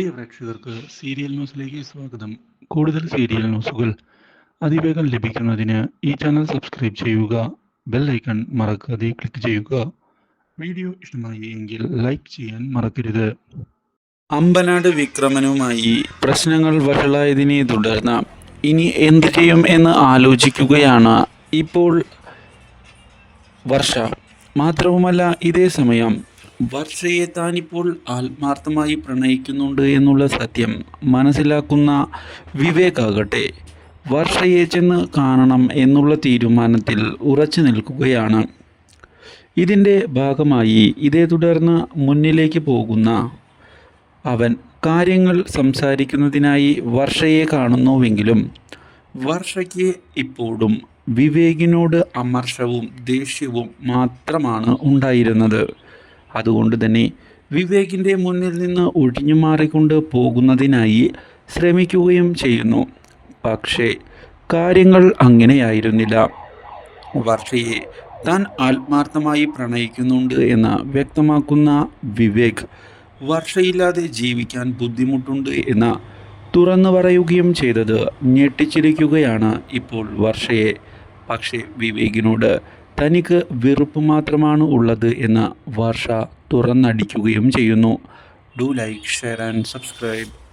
പ്രിയ പ്രേക്ഷകർക്ക് സീരിയൽ ന്യൂസിലേക്ക് സ്വാഗതം. കൂടുതൽ സീരിയൽ ന്യൂസുകൾ അതിവേഗം ലഭിക്കുന്നതിന് ഈ ചാനൽ സബ്സ്ക്രൈബ് ചെയ്യുക ബെൽ ഐക്കൺ മറക്കാതെ ക്ലിക്ക് ചെയ്യുക. വീഡിയോ ഇഷ്ടമായി എങ്കിൽ ലൈക്ക് ചെയ്യാൻ മറക്കരുത്. അമ്പനാട് വിക്രമനുമായി പ്രശ്നങ്ങൾ വഷളായതിനെ തുടർന്ന് ഇനി എന്ത് ചെയ്യും എന്ന് ആലോചിക്കുകയാണ് ഇപ്പോൾ വർഷ. മാത്രവുമല്ല ഇതേ സമയം വർഷയെ താനിപ്പോൾ ആത്മാർത്ഥമായി പ്രണയിക്കുന്നുണ്ട് എന്നുള്ള സത്യം മനസ്സിലാക്കുന്ന വിവേകാകട്ടെ. വർഷയെ ചെന്ന് കാണണം എന്നുള്ള തീരുമാനത്തിൽ ഉറച്ചു നിൽക്കുകയാണ്. ഇതിന്റെ ഭാഗമായി ഇതേ തുടർന്ന് മുന്നിലേക്ക് പോകുന്ന അവൻ കാര്യങ്ങൾ സംസാരിക്കുന്നതിനായി വർഷയെ കാണുന്നുവെങ്കിലും വർഷയ്ക്ക് ഇപ്പോഴും വിവേകിനോട് അമർഷവും ദേഷ്യവും മാത്രമാണ് ഉണ്ടായിരുന്നത്. അതുകൊണ്ട് തന്നെ വിവേകിന്റെ മുന്നിൽ നിന്ന് ഒഴിഞ്ഞു മാറിക്കൊണ്ട് പോകുന്നതിനായി ശ്രമിക്കുകയും ചെയ്യുന്നു. പക്ഷേ കാര്യങ്ങൾ അങ്ങനെയായിരുന്നില്ല. വർഷയെ താൻ ആത്മാർത്ഥമായി പ്രണയിക്കുന്നുണ്ട് എന്ന് വ്യക്തമാക്കുന്ന വിവേക് വർഷയില്ലാതെ ജീവിക്കാൻ ബുദ്ധിമുട്ടുണ്ട് എന്ന് തുറന്നു പറയുകയും ചെയ്തത് ഞെട്ടിച്ചിരിക്കുകയാണ് ഇപ്പോൾ വർഷയെ. പക്ഷേ വിവേകിനോട് തനിക്ക് വെറുപ്പ് മാത്രമാണ് ഉള്ളത് എന്ന് വർഷ തുറന്നടിക്കുകയും ചെയ്യുന്നു. Do like share and subscribe.